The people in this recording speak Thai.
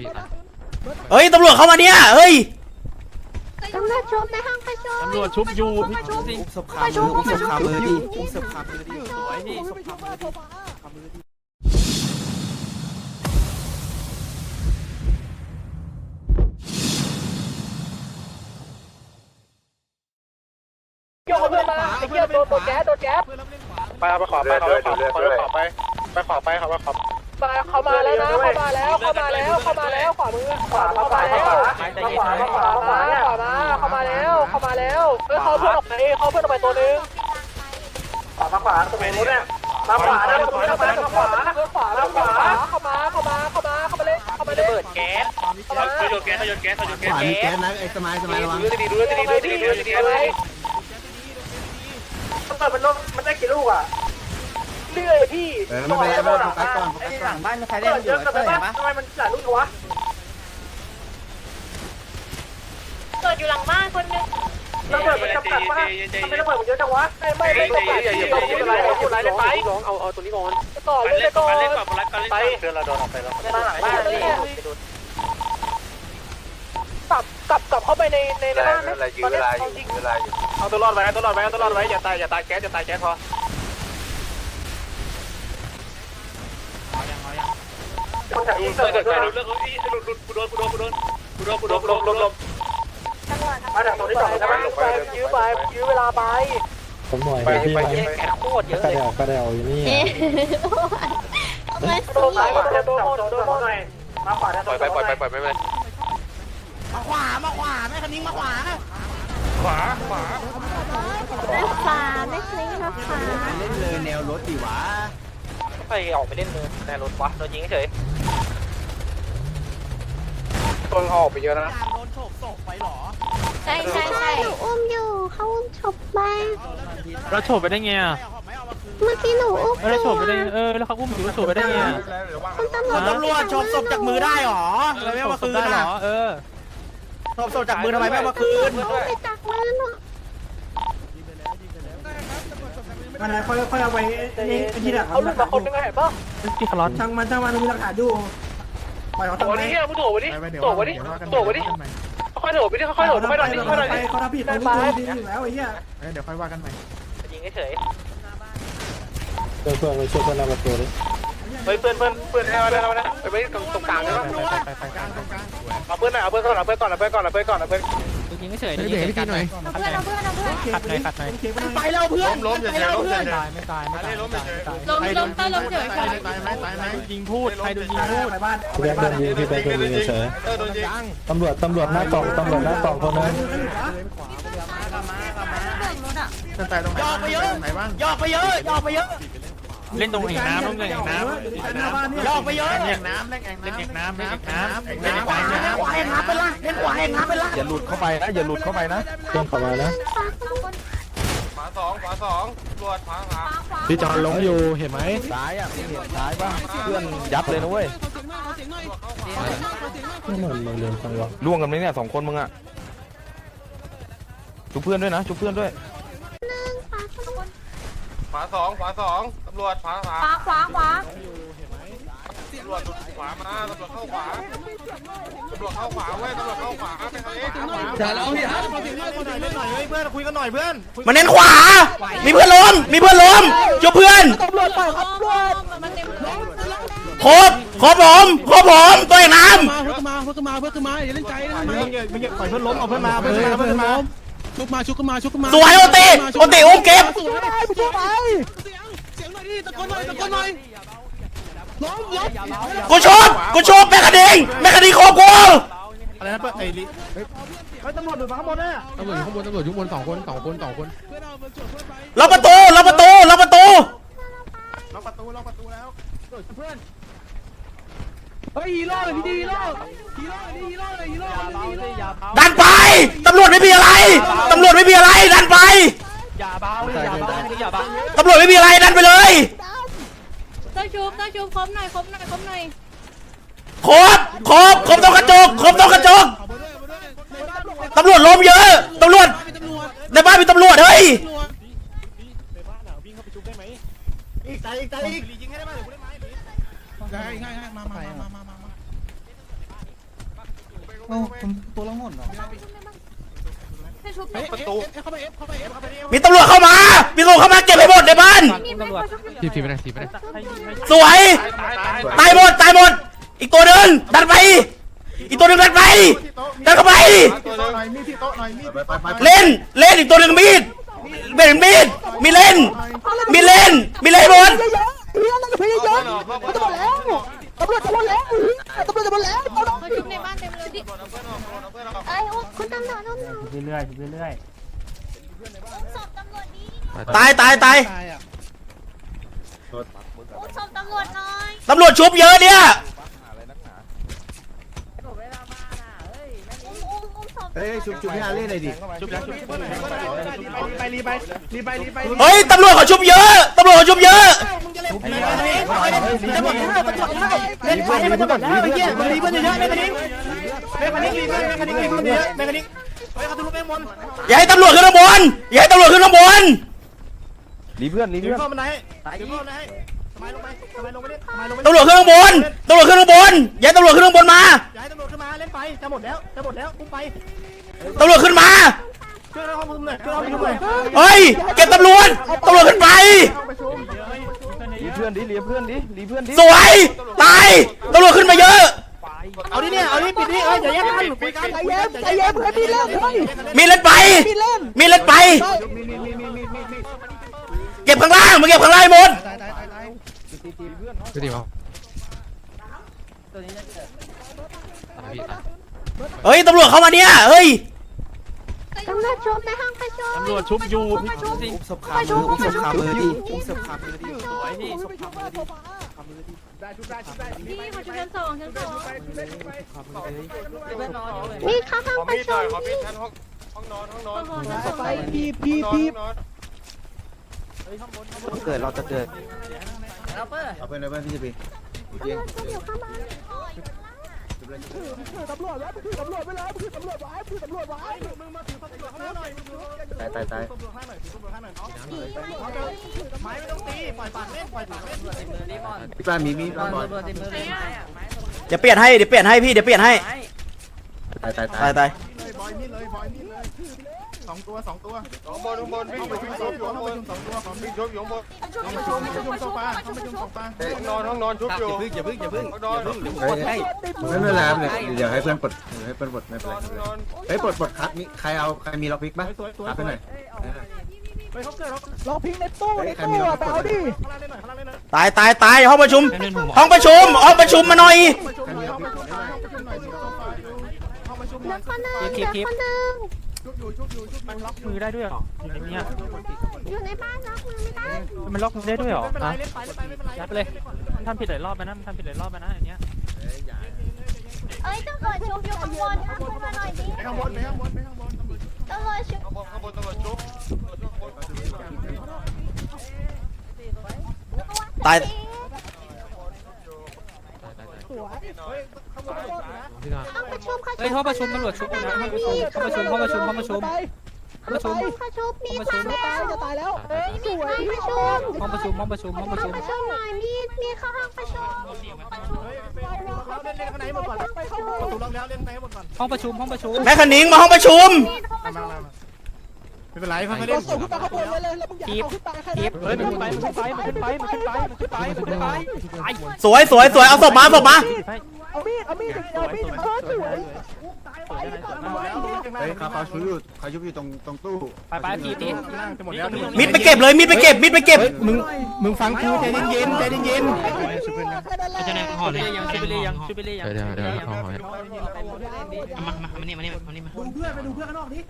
พี่ตายเฮ้ยตำรวจเข้ามาเนี่ยเฮ้ยตำรวจชุบในห้องประชุมตำรวจชุบอยู่พี่อุ้มศพขามืออุ้มศพขามือดิอุ้มศพขามือดิสวยพี่ศพขามือดิขามือดิโยกเพื่อนมาไอ้เหี้ยโดนโดนแก๊สโดนแก๊สไปเอาไปขอไปเขาไปขอไปขอไปไปขอไปเขาไปขอ มาเข้ามาแล้วนะเข้ามาแล้วเข้ามาแล้วเข้ามาแล้วขวามือขวาเข้ามาแล้วขวาขวาขวามาขวามาเข้ามาแล้วเข้ามาแล้วเฮ้ยเขาเพื่อนออกไปเขาเพื่อนออกไปตัวนึงขวาขวาตรงนู้นเนี่ยมาขวานะตรงนี้มาขวาขวาขวาเข้ามาเข้ามาเข้ามาเข้ามาเลยเข้ามาเลยเปิดแก๊สเข้ามาเขาโยนแก๊สเขาโยนแก๊สเขาโยนแก๊สขวามีแก๊สนะไอ้สมัยสมัยระวังดูดีดูดีดูดีดูดีอะไรมันเปิดมันลมมันได้กี่ลูกอะ เรื่อยพี่เออไม่เป็นไรไม่เป็นไรโฟกัสก่อนโฟกัสก่อนบ้านใครเล่นอยู่เต้ยปะทำไมมันหลายลูกวะเกิดอยู่หลังบ้านคนนึงระเบิดมันจำกัดปะทำไมระเบิดมันเยอะจังวะไม่ไม่ไม่จำกัดอย่าอย่าอย่าอย่าอะไรอะไรได้ไปเอาเอาตัวนี้ก่อนต่อเล่เล่นก่อนเล่นก่อนรักการเล่นก่อนเดือนเราโดนออกไปแล้วมาหลังบ้านเลยกลับกลับกลับเข้าไปในในบ้านไหมตอนนี้เอาจริงเอาตัวรอดไว้เอาตัวรอดไว้เอาตัวรอดไว้อย่าตายอย่าตายแก๊สอย่าตายแก๊สพอ คนถ่ายอินเตอเกิร์ดด้วยดเรื่องเฮ้ยหลุดหลุดกูโดนกูโดนกูโดนกูโดนกูโดนกูโดนกูโดนมาจากตรงนี้ก่อใช่ไหมยื้อไปยื้อเวลาไปผมหน่อยไปพี่ไปมาไปโคตรเยอะกระเดวกระเดวอยู่นี่มาโดนซ้ายโดนโดนโดนโดนหน่อยมาขวาปล่อยไปปล่อยไปปล่อยไปไม่เป็นมาขวามาขวาแม่คันนี้มาขวาขวาขวาแม่ฟ้าแม่คลิงนะฟ้าเล่นเลยแนวรถดิวะไปออกไปเล่นเลยแต่รถวะโดนยิงเฉย ต้นออกไปเยอะนะ โดนโฉบศพไปหรอใช่ใช่ใช่ หนูอุ้มอยู่เขาอุ้มฉบไปเราโฉบไปได้ไงอะเมื่อกี้หนูอุ้มเออเราโฉบไปได้เออแล้วเขาอุ้มอยู่เราโฉบไปได้ไงอะคุณตำรวจตำรวจโฉบศพจากมือได้หรอเลยไม่เอามาคืนได้เหรอะอเออโฉบศพจากมือทำไมไม่เอามาคืนอุ้มไปจากมือหนูมันค่อยค่อยเอาไว้นี่ที่หลักเอาลูกมาคนนึงเห็นป่ะพี่คารอนช่างมันช่างมันมีหลักฐานดู ปล่อยเขาโถทำไม ดิเฮียมึงโถไปดิโถไปดิโถไปดิค่อยโถไปดิค่อยโถค่อยโถดิค่อยโถดิเขาทำผิดเขาไม่ดีอยู่แล้วไอ้เหี้ยเดี๋ยวค่อยว่ากันใหม่ยิงเฉยเพื่อนเพื่อนไปช่วยเพื่อนหน้าประตูดิเฮ้ยเพื่อนเพื่อนเพื่อนให้มาได้แล้วนะไปไว้ตรงตรงกลางได้ปะไปไปไปเอาเพื่อนหน่อยเอาเพื่อนก่อนเอาเพื่อนก่อนเอาเพื่อนก่อนเอาเพื่อนก่อนเอาเพื่อน ยิงเฉยยิงให้พี่หน่อยเอาเพื่อนเอาเพื่อนเอาเพื่อนขัดหน่อยขัดหน่อยไปแล้วเพื่อนล้มอย่าเฉยล้มอย่าเฉยตายไม่ตายไม่ตายไม่ตายไม่ตายลมลมต้นลมเฉยตายไหมตายไหมตายไหมยิงพูดใครดูยิงพูดไปบ้านพี่แบ๊กโดนยิงพี่แบ๊กโดนยิงเฉยเออโดนยิงตำรวจตำรวจหน้ากล่องตำรวจหน้ากล่องคนนึงตายตรงไหนยอกไปเยอะไหนบ้างยอกไปเยอะยอกไปเยอะ เล่นตรงแอ่งน้ำต้องเล่นแอ่งน้ำหน้าบ้านเนี่ยยอกไปเยอะแอ่งน้ำเล่นแอ่งเล่นน้ำแอ่งน้ำเล่นแอ่งน้ำเล่นแอ่งขวาน้ำขวาแอ่งน้ำไปละเล่นขวาแอ่งน้ำไปละอย่าหลุดเข้าไปนะอย่าหลุดเข้าไปนะเพื่อนเข้ามานะขวาสองขวาสองตรวจขวาขวาพี่จอนล้มอยู่เห็นไหมซ้ายอะเห็นซ้ายป่ะเพื่อนยับเลยนะเว้ยนี่มันมันเรียนจังวะล่วงกันไหมเนี่ยสองคนมึงอะชุบเพื่อนด้วยนะชุบเพื่อนด้วย ขวาสองขวาสองตำรวจขวาขวาขวาขวาขวาตำรวจขวามาตำรวจเข้าขวาตำรวจเข้าขวาเว้ยตำรวจเข้าขวาไปทางนี้อย่าร้องอย่าเล่นหน่อยเล่นหน่อยเพื่อนคุยกันหน่อยเพื่อนมันเน้นขวา มีเพื่อนล้มมีเพื่อนล้มยกเพื่อนตำรวจปล่อยครับตำรวจมันเต็มเลยครบครบผมครบผมตัวเองน้มาเพื่อนมาเพื่อนมาเพื่อนมาอย่าเล่นใจนะมึงอย่ามึงอย่าปล่อยเพื่อนล้มเอาเพื่อนมาเพื่อนมาเพื่อนมา ชุบมาชุบมาชุบมาำสวยโอติโอติอุ้มเก็บ สวยไปชุบไปเสียงเสียงหน่อยดิตะโกนหน่อยตะโกนหน่อยล้มล้มกูชบกูชบแม่คดีแม่คดีโคกูอะไรนะเพื่อนไอ้ลิเฮ้ยตำรวจอยู่ข้างบนเนี่ยตำรวจอยู่ข้างบนตำรวจอยู่ข้างบนสองคนสองคนสองคนเพื่อนเอาเพื่อนจุดเพื่อนไปล็อกประตูล็อกประตูล็อกประตูล็อกประตูล็อกประตูแล้วเฮ้ยฮีโร่เลยพี่ฮีโร่ฮีโร่เลยฮีโร่เลยฮีโร่เลยฮีโร่ดันไปตำรวจไม่มีอะไรตำรวจไม่มีอะไรดันไปอย่าเบาอย่าเบาอย่าเบาตำรวจไม่มีอะไรดันไปเลยต้องชุบต้องชุบครบหน่อยครบหน่อยครบหน่อยครบครบครบต้องกระจกครบต้องกระจกเอาไปด้วยเอาไปด้วยในบ้านตำรวจล้มเยอะตำรวจเป็นตำรวจในบ้านมีตำรวจเฮ้ยตำรวจในบ้านอะวิ่งเข้าไปชุบได้ไหมอีกใจอีกใจอีกยิงให้ได้ไหมเดี๋ยวกูได้ไหม ได้ง่ายง่ายมามามามามามาตัวละหมดเหรอประตูเข้าไปเอฟเข้าไปเอฟเข้าไปเอฟมีตำรวจเข้ามามีตำรวจเข้ามาเก็บให้หมดในบ้านตำรวจทีทีไม่ได้ทีไม่ได้ให้ยิงให้สวยตายตายตายหมด ตายหมด อีกตัวหนึ่งดันไป อีกตัวหนึ่งดันไป ดันเข้าไปตัวหน่อยมีที่โต๊ะหน่อยมีดไปไปเล่น เล่นอีกตัวหนึ่งมีดเล่นมีด มีเล่น มีเล่น มีเล่นหมด อยๆเรื่อยอุ้มศพตำรวจดิตายตายตายตายอะอุ้มศพตำรวจหน่อยตำรวจชุบเยอะเนี่ยอุ้มอุ้มอุ้มศพเฮ้ยชุบชุบพี่อาเล่นหน่อยดิๆชุบแล้วชุบไปรีไปรีไปรีไปเฮ้ยตำรวจเขาชุบเยอะตำรวจเขาชุบเยอะจะหมดแล้วจะหมดแล้วเล่นไปมันจะหมดแล้วไอ้เหี้ยมันรีเพื่อนเยอะๆเล่นกันนี้เล่นกันนี้รีเพื่อนเล่นกันนี้รีเพื่อนเยอะเล่นกันนี้ เฮ้ยเขาทะลุแม่มนอย่าให้ตำรวจขึ้นข้างบนอย่าให้ตำรวจขึ้นข้างบนรีเพื่อนรียืนเพื่อนเข้ามาไหนยืนเข้ามาไหนทำไมลงไปทำไมลงไปเล่นทำไมลงไปตำรวจขึ้นข้างบนตำรวจขึ้นข้างบนอย่าให้ตำรวจขึ้นข้างบนมาอย่าให้ตำรวจขึ้นมาเล่นไปจะหมดแล้วจะหมดแล้วอุ้มไปตำรวจขึ้นมาช่วยเราห้องประชุมหน่อยช่วยเราห้องประชุมหน่อยเฮ้ยเก็บตำรวจตำรวจขึ้นไป รีเพื่อนดิรีเพื่อนดิรีเพื่อนดิสวยตายตำรวจขึ้นมาเยอะ เอาดิเนี่ย เอาดิปิดดิเอ้ยอย่าแยกกันคุยกันใจเย็นใจเย็นเพื่อนพี่เล่นเฮ้ยมีเล่นไปมีเล่นไป เก็บข้างล่างมาเก็บข้างล่างให้หมดทีทีเอาตายพี่ตายเฮ้ยตำรวจเข้ามาเนี่ย เฮ้ย ตำรวจชุบในห้องประชุมตำรวจชุบอยู่จริงศพขามืออุ้มศพขามือดิสวยพี่พี่ เขาชุบชั้นสองชั้นสองมีเข้าห้องขอประมีดหชุน่อยมขอมีดชั้นห้องห้องนอนห้องนอนไปพีพีพีเกิดเราจะเกิดตำรวจชุบอยู่ข้ามาานตำรวจแล้วคือตำรวจไว้แล้วคือตำรวจไว้คือตำรวจไว้ตายตายตายไม้ไม่ต้องตีปล่อยปากเล่นปล่อยปากเล่นพี่ป้ามีมีดบอลเดี๋ยวเปลี่ยนให้เดี๋ยวเปลี่ยนให้พี่เดี๋ยวเปลี่ยนให้ตายตายตาย สองตัวสองตัวสองบนข้างบนวิ่งอยู่วิ่งอยู่ข้างบนสองตัวของวิ่งชุบอยู่ข้างบนห้องประชุมประชุมโซฟาห้องประชุมโซฟาห้องนอนห้องนอนชุบอยู่อย่าพึ่งอย่าพึ่งอย่าพึ่งห้องนอนห้องเฮ้ยไม่เป็นไรเลยเดี๋ยวให้เพื่อนปลดให้เพื่อนปลดไม่เป็นไรนอนเฮ้ยปลดปลดคัดมีใครเอาใครมีล็อกพิกป่ะคัดไปหน่อยไปเขาเกิดเราพิงในตู้ในตู้อะไปเอาดิข้างล่างเล่นหน่อยข้างล่างเล่นหน่อยตายตายตายห้องประชุมห้องประชุมห้องประชุมมาหน่อยประชุมหน่อยห้องประชุมหน่อยห้องประชุมหน่อยโซฟาอยู่ห้องประชุมหเหลืน่ออยคนหนึ่งเหลือคนหนึ่ง ชุบอยู่ชุบอยู่ชุบมันล็อกมือได้ด้วยเหรออยู่ในเนี้ยอยู่ในบ้านล็อกมือไม่ได้มันล็อกมือได้ด้วยเหรอไม่เป็นไรอะเล่นไปเล่นไปไม่เป็นไรยัดไปเลยมันทำผิดหลายรอบไปนะมันทำผิดหลายรอบไปนะอันเนี้ยเอ้ยตำรวจชุบอยู่ข้างบนข้างบนมาหน่อยดิไปข้างบนไปข้างบนไปข้างบนตำรวจชุบข้างบนข้างบนตำรวจชุบตาย พี่ตายห้องประชุมเขาเฮ้ยห้องประชุมตำรวจชุบนะห้องประชุมห้องประชุมห้องประชุมห้องประชุมไปห้องประชุมเขาชุบมีความจะตายจะตายแล้วเฮ้ยสวยประชุมห้องประชุมห้องประชุมห้องประห้ชุองมประชุมหน่อยมีมีเข้าห้องประชุมเราเล่นเล่นข้างในหมดก่อนประตูล็อกแล้วเล่นในหมดก่อนห้องประชุมห้องประชุมแม่คณิงมาห้องประชุมไม่เป็นไรค่อยๆเราเล่นส่งขึ้นมาข้างบนเลยเลยแล้วมึงอย่าเอาขึ้นไปแค่ทินั้ปนเฮ้ยมันขึ้นไปมันขึ้นไปมันขึ้นไปมันขึ้นไปมันขึ้นไปมันขึ้นไปมันขึ้นไปไอ้สวยสวยสวยเอาศพมาเอาศพมา เอามีดเอามีดเอามีดเออสวยเฮ้ยเขาเขาชุบอยู่เขาชุบอยู่ตรงตรงตู้ไปไปทีทีมิดไปเก็บเลยมิดไปเก็บมิดไปเก็บมึงมึงฟังกูใจเย็นใจเย็นแค่นั้นแหละจะไหนห่อเลยยังชุบไปเลยยังชุบไปเลยยังเดี๋ยวเดี๋ยวเดี๋ยวเขาหอยมามามานี่มานี่มานี่มาดูเพื่อนไปดูเพื่อนข้างนอกดิ